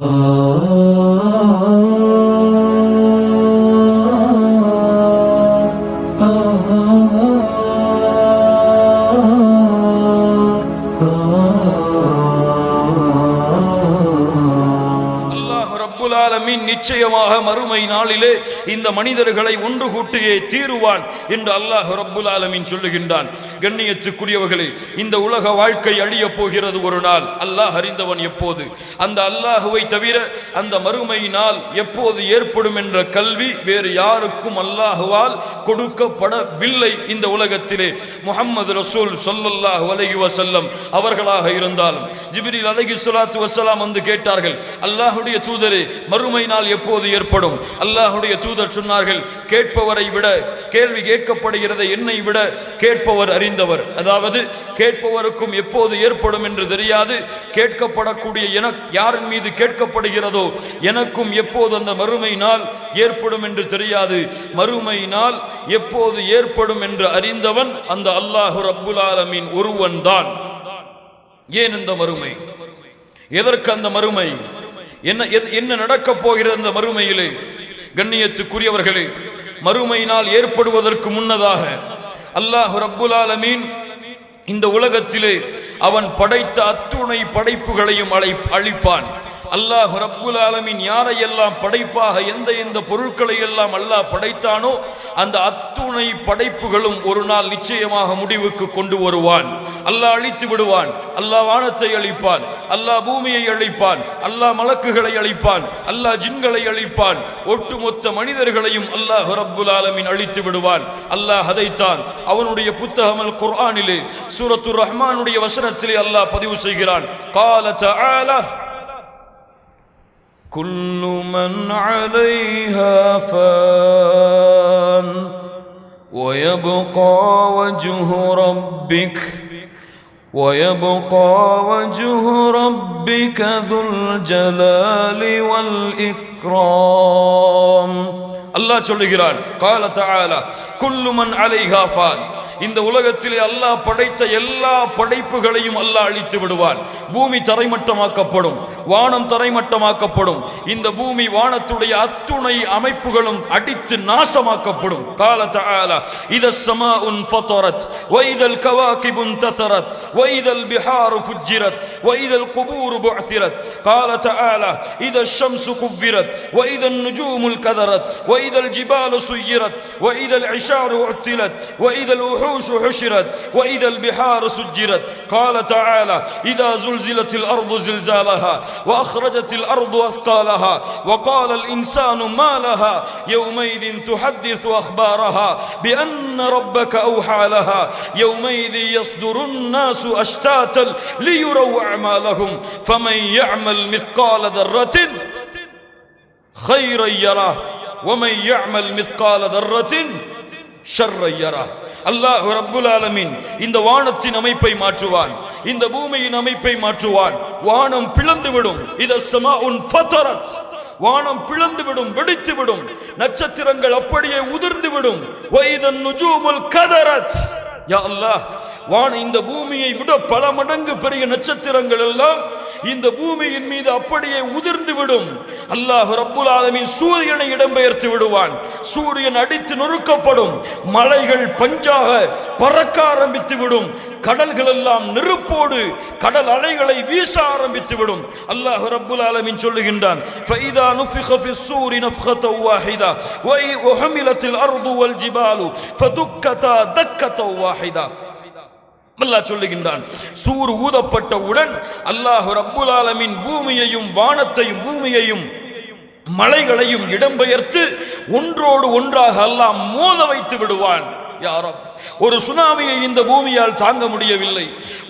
அல்லாஹ் இந்த மனிதர்களை ஒன்று கூட்டியே தீருவான் என்று அல்லாஹ் ரப்புல் ஆலமின் சொல்லுகின்றான். கண்ணியத்துக்குரியவர்களே இந்த உலக வாழ்க்கை அழிய போகிறது ஒரு நாள். அல்லாஹ் அறிந்தவன் எப்போது? அந்த அல்லாஹுவை தவிர அந்த மறுமை நாள் எப்போது ஏற்படும் என்ற கல்வி வேறு யாருக்கும் அல்லாஹுவால் கொடுக்கப்படவில்லை இந்த உலகத்திலே. முகமது ரசூல் ஸல்லல்லாஹு அலஹி வசல்லம் அவர்களாக இருந்தாலும் ஜிபிரில் அலைஹி சுலாத்து வசலாம் வந்து கேட்டார்கள் அல்லாஹுடைய தூதரே மறுமை நாள் எப்போது ஏற்படும்? அல்லாஹுடைய அல்லாஹ்வுடைய தூதர் சொன்னார்கள் கேட்பவரை விட கேள்வி கேட்கப்படுகிறத என்னை விட கேட்பவர் அறிந்தவர். அதாவது கேட்பவருக்கும் எப்போது ஏற்படும் என்று தெரியாது கேட்கப்படக்கூடிய என யாரின் மீது கேட்கப்படுகிறதோ எனக்கும் எப்போது அந்த மறுமை நாள் ஏற்படும் என்று தெரியாது. மறுமை நாள் எப்போது ஏற்படும் என்று அறிந்தவன் அந்த அல்லாஹு ரப்புல் ஒருவன் தான் ஏன் இந்த மறுமை? எதற்கு அந்த மறுமை? என்ன எது- என்ன நடக்கப் போகிறது அந்த மறுமையிலே? கண்ணியத்துக்குரியவர்களே மறுமையினால் ஏற்படுவதற்கு முன்னதாக அல்லாஹ் ரப்புல் ஆலமீன் இந்த உலகத்திலே அவன் படைத்த அத்துணை படைப்புகளையும் அழை அழிப்பான். அல்லாஹ் ரப்புல் ஆலமீன் யாரையெல்லாம் படைப்பாக எந்த எந்த பொருட்களை எல்லாம் அல்லாஹ் படைத்தானோ அந்த அத்துணை படைப்புகளும் ஒரு நாள் நிச்சயமாக முடிவுக்கு கொண்டு வருவான் அல்லாஹ் அழித்து விடுவான் அல்லாஹ் வானத்தை அழிப்பான் அல்லாஹ் பூமியை அழிப்பான் அல்லாஹ் மலக்குகளை அழிப்பான் அல்லாஹ் ஜின்களை அழிப்பான் ஒட்டுமொத்த மனிதர்களையும் அல்லாஹ் ரப்புல் ஆலமீன் அழித்து விடுவான் அல்லாஹ் அதைத்தான் அவனுடைய புத்தகம் அல் குர்ஆனிலே சூரத்துர் ரஹ்மானுடைய வசனத்திலே அல்லாஹ் பதிவு செய்கிறான் قال تعالى كل من عليها فان ويبقى وجه ربك ويبقى وجه ربك ذو الجلال والإكرام. الله تعالى قال تعالى كل من عليها فان. இந்த உலகத்திலே அல்லாஹ் படைத்த எல்லா படைப்புகளையும் அல்லாஹ் அழித்து விடுவான். பூமி தரைமட்டமாக்கப்படும் வானம் தரைமட்டமாக்கப்படும் இந்த பூமி வானத்துடைய அத்துணை அமைப்புகளும் அடித்து நாசமாக்கப்படும். கால தாலா இத சமா உன் ஃபத்தரத் வைதல் கவாகிபுன் தசரத் வைதல் பிஹாரு ஃபுஜ்ஜிரத் வைதல் குபூரு புஅசிரத் கால தாலா இத ஷம்சு குவ்விரத் வைதல் நுஜூமுல் கதரத் வைதல் ஜிபாலு சுய்யிரத் வைதல் இஷாரு உத்திலத் வைதல் உஹு الوحوش حشرت وإذا البحار سجرت. قال تعالى إذا زلزلت الأرض زلزالها وأخرجت الأرض أثقالها وقال الإنسان ما لها يومئذ تحدث أخبارها بأن ربك أوحى لها. يومئذ يصدر الناس أشتاتا ليروا أعمالهم فمن يعمل مثقال ذرة خيرا يراه ومن يعمل مثقال ذرة شرا يراه. அல்லாஹ் ரப்புல் ஆலமின் இந்த வானத்தின் அமைப்பை மாற்றுவான். இந்த பூமியின் அமைப்பை மாற்றுவான். வானம் பிளந்து விடும் இத சமாஉன் ஃபதரத். வானம் பிளந்து விடும் வெடித்து விடும் நட்சத்திரங்கள் அப்படியே உதிர்ந்து விடும் வைதன் நுஜூமுல் கதரத். யா அல்லாஹ் வான இந்த பூமியை விட பல மடங்கு பெரிய நட்சத்திரங்கள் எல்லாம் இந்த பூமியின் மீது அப்படியே உதிர்ந்து விடும். அல்லாஹு ரப்புல் ஆலமின் சூரியனை இடம்பெயர்த்து விடுவான். சூரியன் அடித்து நொறுக்கப்படும். மலைகள் பஞ்சாக பறக்க ஆரம்பித்து விடும். கடல்கள் எல்லாம் நெருப்போடு கடல் அலைகளை வீச ஆரம்பித்து விடும். அல்லாஹ் ரப்புல் ஆலமின் சொல்லுகின்றான் ஃபைதா நுஃபிக ஃபி ஸூரி நஃப்கத வாஹிதா வை உஹமிலத்தில் ஜிபாலு ஃபதுக்கதா தக்கத வாஹிதா. அல்லாஹ் சொல்லுகின்றான் சூர் ஊதப்பட்டவுடன் அல்லாஹ் ரப்புல் ஆலமின் பூமியையும் வானத்தையும் பூமியையும் மலைகளையும் இடம்பெயர்த்து ஒன்றோடு ஒன்றாக அல்லாஹ் மோத வைத்து விடுவான். யாரோ ஒரு சுனாமியை இந்த பூமியால் தாங்க முடியவில்லை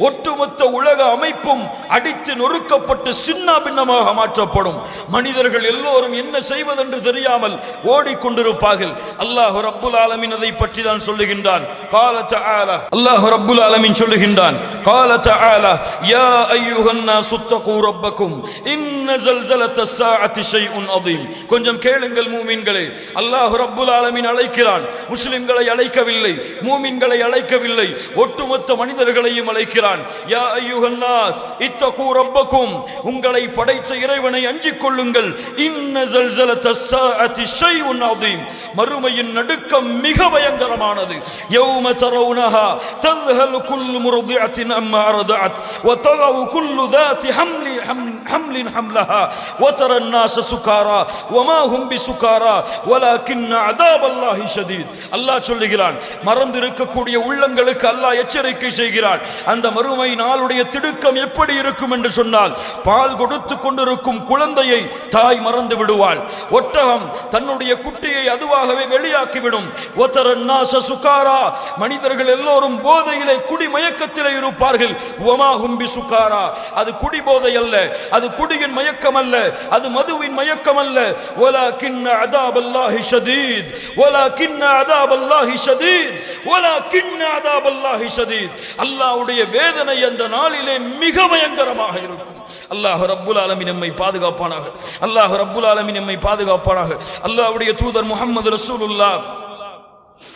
ஒட்டுமொத்த உலக அமைப்பும் அடித்து நொறுக்கப்பட்டு சின்ன பின்னமாக மாற்றப்படும் மனிதர்கள் எல்லோரும் என்ன செய்வதென்று தெரியாமல் ஓடிக்கொண்டிருப்பார்கள் அல்லாஹ் ரப்புல் ஆலமீன் அதை பற்றி தான் சொல்லுகின்றான் قال تعالى அல்லாஹ் ரப்புல் ஆலமீன் சொல்லுகின்றான் قال تعالى يا ايها الناس اتقوا ربكم ان زلزلة الساعة شيء عظيم கொஞ்சம் கேளுங்கள் மூமின்களே அல்லாஹ் ரப்புல் ஆலமீன் அழைக்கிறான் முஸ்லிம்களை அழைக்கவில்லை மூமின் மூமின்களை அழைக்கவில்லை. ஒட்டுமொத்த மனிதர்களையும் அழைக்கிறான். யா ஐயுகன்னாஸ் இத்தகு ரப்பக்கும் உங்களை படைத்த இறைவனை அஞ்சிக் கொள்ளுங்கள். இன்ன ஜல்சலத்த சாஅதி ஷைஉன் மறுமையின் நடுக்கம் மிக பயங்கரமானது. யௌம தரவுனஹா தذهل كل مرضعة أما أرضعت وتضع كل ذات حمل حمل حمل حملها وترى الناس سكارى وما هم بسكارى ولكن عذاب الله شديد அல்லாஹ் சொல்லுகிறான் மறந்திருக்கக்கூடிய உள்ளங்களுக்கு அல்லாஹ் எச்சரிக்கை செய்கிறான் அந்த மறுமை நாளுடைய திடுக்கம் எப்படி இருக்கும் என்று சொன்னால் பால் கொடுத்து கொண்டிருக்கும் குழந்தையை தாய் மறந்து விடுவாள் ஒட்டகம் தன்னுடைய குட்டியை அதுவாகவே வெளியாக்கிவிடும் ஒத்தரன் நாச சுகாரா மனிதர்கள் எல்லோரும் போதையிலே குடி மயக்கத்திலே இருப்பார்கள் உமா ஹும்பி சுகாரா அது குடி போதை அல்ல அது குடியின் மயக்கம் அல்ல அது மதுவின் மயக்கம் அல்ல ஒலா கிண்ண அதாப் அல்லாஹி ஷதீத் ஒலா கிண்ண அதாப் அல்லாஹி ஷதீத் ஒலா கிண்ண அதாப் அல்லாஹி ஷதீத். அல்லாஹ்வுடைய வேதனை அந்த நாளிலே மிக பயங்கரமாக இருக்கும். அல்லாஹ் ரப்புல் ஆலமீன் நம்மை பாதுகாப்பானாக. அல்லாஹ் ரப்புல் ஆலமீன் நம்மை பாதுகாப்பானாக. அல்லாஹ்வுடைய தூதர் முகமது ரசூலுல்லாஹ்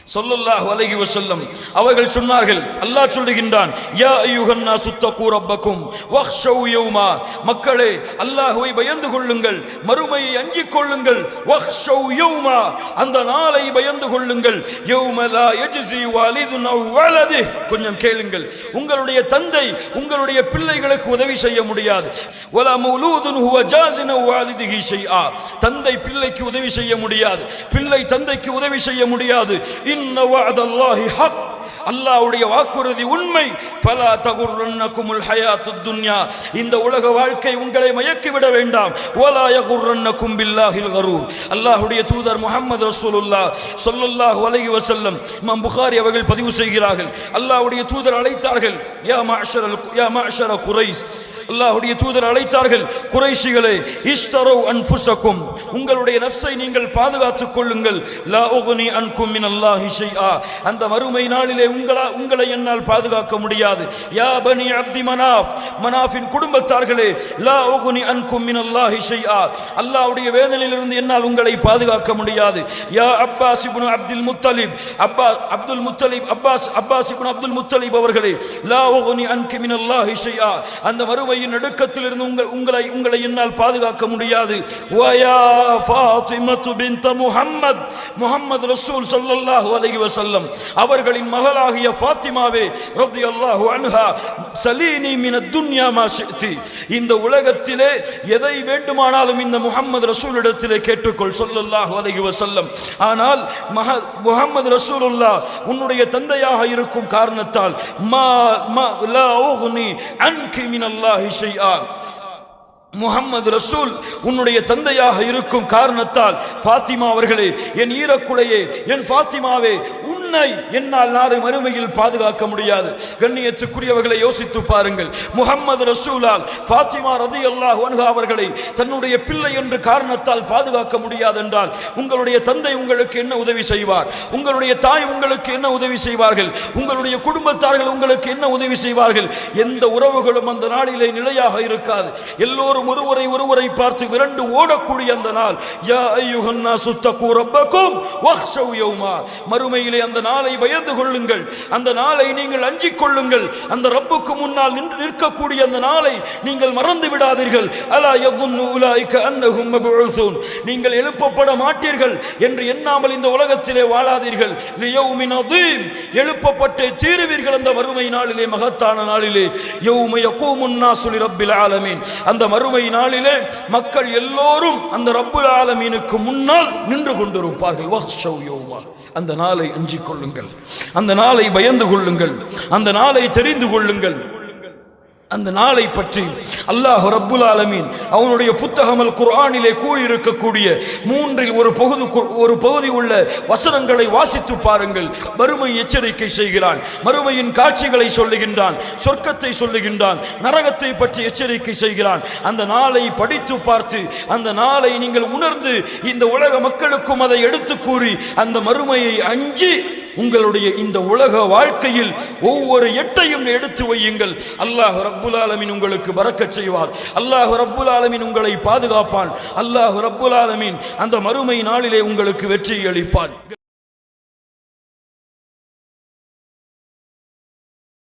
சொல்லல்லாஹ் அலைஹி வசல்லம் அவர்கள் சொன்னார்கள் அல்லாஹ் சொல்லுகின்றான் யா அய்யுஹன்னா சுத்தகூ ரப்பக்கும் வஹ்ஷௌ யௌமா. மக்களே அல்லாஹ்வை பயந்து கொள்ளுங்கள் மறுமையை அஞ்சிக் கொள்ளுங்கள் வஹ்ஷௌ யௌமா. அந்த நாளை பயந்து கொள்ளுங்கள் யௌம லா யஜ்ஸி வாலிதுன் அவ் வலது. கொஞ்சம் கேளுங்கள் உங்களுடைய தந்தை உங்களுடைய பிள்ளைகளுக்கு உதவி செய்ய முடியாது. வலா மௌலூதுன் ஹுவ ஜாஸின் அவ் வாலிதிஹி ஷைஆ. தந்தை பிள்ளைக்கு உதவி செய்ய முடியாது பிள்ளை தந்தைக்கு உதவி செய்ய முடியாது இன்ன வஅதல்லாஹி ஹக் அல்லாஹ்வுடைய வாக்குறுதி உண்மை ஃபலா தகுர்ரன்னகுமுல் ஹயாத்துத் துன்யா இந்த உலக வாழ்க்கை உங்களை மயக்கி விட வேண்டாம் வலா யகுர்ரன்னகும் பில்லாஹில் கரூர் அல்லாஹ்வுடைய தூதர் முஹம்மது ரசூலுல்லாஹ் ஸல்லல்லாஹு அலைஹி வஸல்லம் இமாம் புகாரி அவர்கள் பதிவு செய்கிறார்கள் அல்லாஹ்வுடைய தூதர் அழைத்தார்கள் யா மஅஷரல் யா மஅஷர குரைஸ் அல்லாஹுடைய தூதர் அழைத்தார்கள் குறைஷிகளே இஸ்தரோ அன்புசக்கும் உங்களுடைய நஃப்ஸை நீங்கள் பாதுகாத்துக் கொள்ளுங்கள். லா உக்னி அன்கும் மின் அல்லாஹி ஷைஆ. அந்த மறுமை நாளிலே உங்களா உங்களை என்னால் பாதுகாக்க முடியாது. யா பனி அப்தி மனாஃப். மனாஃபின் குடும்பத்தார்களே லா உக்னி அன்கும் மின் அல்லாஹி ஷைஆ. அல்லாஹ்வுடைய வேதனையிலிருந்து என்னால் உங்களை பாதுகாக்க முடியாது. யா அப்பாஸ் இப்னு அப்துல் முத்தலிப். அப்பா Abdul Muttalib Abbas Abbas ibn Abdul Muttalib அவர்களே லா உக்னி அன்கு மின் அல்லாஹி ஷைஆ. அந்த மறுமை மறுமையின் நடுக்கத்திலிருந்து உங்கள் உங்களை உங்களை என்னால் பாதுகாக்க முடியாது. வயா ஃபாத்திமத்து பின்த முஹம்மத் முஹம்மது ரசூல் சல்லல்லாஹு அலைஹி வஸல்லம். அவர்களின் மகளாகிய ஃபாத்திமாவே ரலியல்லாஹு அன்ஹா சலீனி மின துன்யா மா ஷித்தி இந்த உலகத்திலே எதை வேண்டுமானாலும் இந்த முஹம்மது ரசூலிடத்திலே கேட்டுக்கொள் சொல்லல்லாஹு அலைஹி வஸல்லம். ஆனால் மஹ முஹம்மது ரசூலுல்லாஹ் உன்னுடைய தந்தையாக இருக்கும் காரணத்தால் மா மா லா உக்னி அன்கி மினல்லாஹி ஷைஆ முகம்மது ரசூல் உன்னுடைய தந்தையாக இருக்கும் காரணத்தால் ஃபாத்திமா அவர்களே என் ஈரக்குலையே என் ஃபாத்திமாவே உன்னை என்னால் நாளை மறுமையில் பாதுகாக்க முடியாது. கண்ணியத்துக்குரியவர்களை யோசித்து பாருங்கள். முகமது ரசூலால் ஃபாத்திமா ரதி அல்லாஹ் அவர்களை தன்னுடைய பிள்ளை என்று காரணத்தால் பாதுகாக்க முடியாது என்றால் உங்களுடைய தந்தை உங்களுக்கு என்ன உதவி செய்வார்? உங்களுடைய தாய் உங்களுக்கு என்ன உதவி செய்வார்கள்? உங்களுடைய குடும்பத்தார்கள் உங்களுக்கு என்ன உதவி செய்வார்கள்? எந்த உறவுகளும் அந்த நாளிலே நிலையாக இருக்காது. எல்லோரும் ஒருவரை ஒருவரை பார்த்து விரண்டு ஓடக்கூடிய அந்த நாள். யா ஐயுகன்னா சுத்த கூறப்பக்கும் மறுமையிலே அந்த நாளை பயந்து கொள்ளுங்கள். அந்த நாளை நீங்கள் அஞ்சிக் கொள்ளுங்கள். அந்த ரப்புக்கு முன்னால் நின்று நிற்கக்கூடிய அந்த நாளை நீங்கள் மறந்து விடாதீர்கள். அலா எவ்வுன்னு நீங்கள் எழுப்பப்பட மாட்டீர்கள் என்று எண்ணாமல் இந்த உலகத்திலே வாழாதீர்கள். எழுப்பப்பட்டு சீருவீர்கள் அந்த மறுமை நாளிலே மகத்தான நாளிலே. யௌம கூமுன்னா நாசு ரப்பில் ஆலமீன். அந்த மறுமை நாளிலே மக்கள் எல்லோரும் அந்த ரப்புல் ஆலமீனுக்கு முன்னால் நின்று கொண்டிருப்பார்கள். வஹ்ஷவ் யோமா அந்த நாளை அஞ்சிக் கொள்ளுங்கள். அந்த நாளை பயந்து கொள்ளுங்கள். அந்த நாளை தெரிந்து கொள்ளுங்கள். அந்த நாளை பற்றி அல்லாஹ் ரப்புல் ஆலமீன் அவனுடைய புத்தகமல் குர்ஆனிலே கூறியிருக்கக்கூடிய மூன்றில் ஒரு பகுதி ஒரு பகுதி உள்ள வசனங்களை வாசித்து பாருங்கள். மறுமை எச்சரிக்கை செய்கிறான். மறுமையின் காட்சிகளை சொல்லுகின்றான். சொர்க்கத்தை சொல்லுகின்றான். நரகத்தை பற்றி எச்சரிக்கை செய்கிறான். அந்த நாளை படித்து பார்த்து அந்த நாளை நீங்கள் உணர்ந்து இந்த உலக மக்களுக்கும் அதை எடுத்து கூறி அந்த மறுமையை அஞ்சு உங்களுடைய இந்த உலக வாழ்க்கையில் ஒவ்வொரு எட்டையும் எடுத்து வையுங்கள். அல்லாஹ் ரப்புல் ஆலமின் உங்களுக்கு பறக்கச் செய்வார். அல்லாஹ் ரப்புல் ஆலமின் உங்களை பாதுகாப்பான். அல்லாஹ் ரப்புல் ஆலமின் அந்த மறுமை நாளிலே உங்களுக்கு வெற்றி அளிப்பான்